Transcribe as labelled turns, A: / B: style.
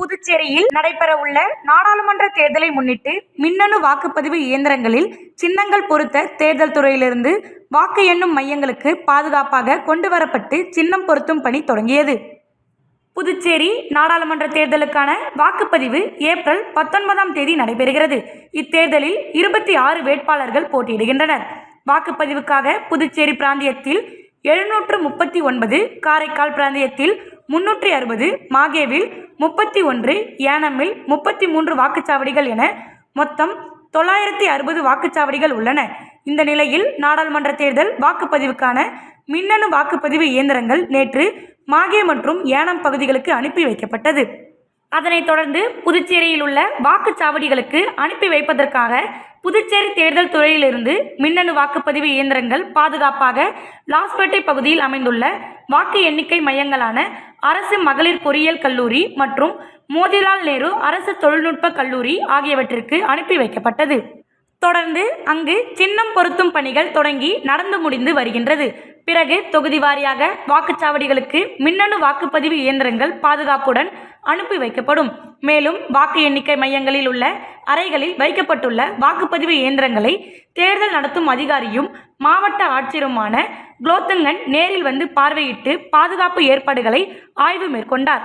A: புதுச்சேரியில் நடைபெறவுள்ள நாடாளுமன்ற தேர்தலை முன்னிட்டு மின்னணு வாக்குப்பதிவு இயந்திரங்களில் சின்னங்கள் பொருத்த தேர்தல் துறையிலிருந்து வாக்கு எண்ணும் மையங்களுக்கு பாதுகாப்பாக கொண்டு வரப்பட்டு சின்னம் பொருத்தும் பணி தொடங்கியது. புதுச்சேரி நாடாளுமன்ற தேர்தலுக்கான வாக்குப்பதிவு ஏப்ரல் பத்தொன்பதாம் தேதி நடைபெறுகிறது. இத்தேர்தலில் இருபத்தி ஆறு வேட்பாளர்கள் போட்டியிடுகின்றனர். வாக்குப்பதிவுக்காக புதுச்சேரி பிராந்தியத்தில் எழுநூற்று முப்பத்தி ஒன்பது காரைக்கால் பிராந்தியத்தில் முன்னூற்றி அறுபது மாகேவில் முப்பத்தி ஒன்று ஏனமில் முப்பத்தி மூன்று வாக்குச்சாவடிகள் என மொத்தம் தொள்ளாயிரத்தி அறுபது வாக்குச்சாவடிகள் உள்ளன. இந்த நிலையில் நாடாளுமன்ற தேர்தல் வாக்குப்பதிவுக்கான மின்னணு வாக்குப்பதிவு இயந்திரங்கள் நேற்று மாகே மற்றும் ஏனம் பகுதிகளுக்கு அனுப்பி வைக்கப்பட்டது. அதனைத் தொடர்ந்து புதுச்சேரியில் உள்ள வாக்குச்சாவடிகளுக்கு அனுப்பி வைப்பதற்காக புதுச்சேரி தேர்தல் துறையிலிருந்து மின்னணு வாக்குப்பதிவு இயந்திரங்கள் பாதுகாப்பாக லாஸ்பேட்டை பகுதியில் அமைந்துள்ள வாக்கு எண்ணிக்கை மையங்களான அரசு மகளிர் பொறியியல் கல்லூரி மற்றும் மோதிலால் நேரு அரசு தொழில்நுட்ப கல்லூரி ஆகியவற்றிற்கு அனுப்பி வைக்கப்பட்டது. தொடர்ந்து அங்கு சின்னம் பொருத்தும் பணிகள் தொடங்கி நடந்து முடிந்து வருகின்றது. பிறகு தொகுதி வாரியாக வாக்குச்சாவடிகளுக்கு மின்னணு வாக்குப்பதிவு இயந்திரங்கள் பாதுகாப்புடன் அனுப்பி வைக்கப்படும். மேலும் வாக்கு எண்ணிக்கை மையங்களில் உள்ள அறைகளில் வைக்கப்பட்டுள்ள வாக்குப்பதிவு இயந்திரங்களை தேர்தல் நடத்தும் அதிகாரியும் மாவட்ட ஆட்சியருமான குலோத்துங்கன் நேரில் வந்து பார்வையிட்டு பாதுகாப்பு ஏற்பாடுகளை ஆய்வு மேற்கொண்டார்.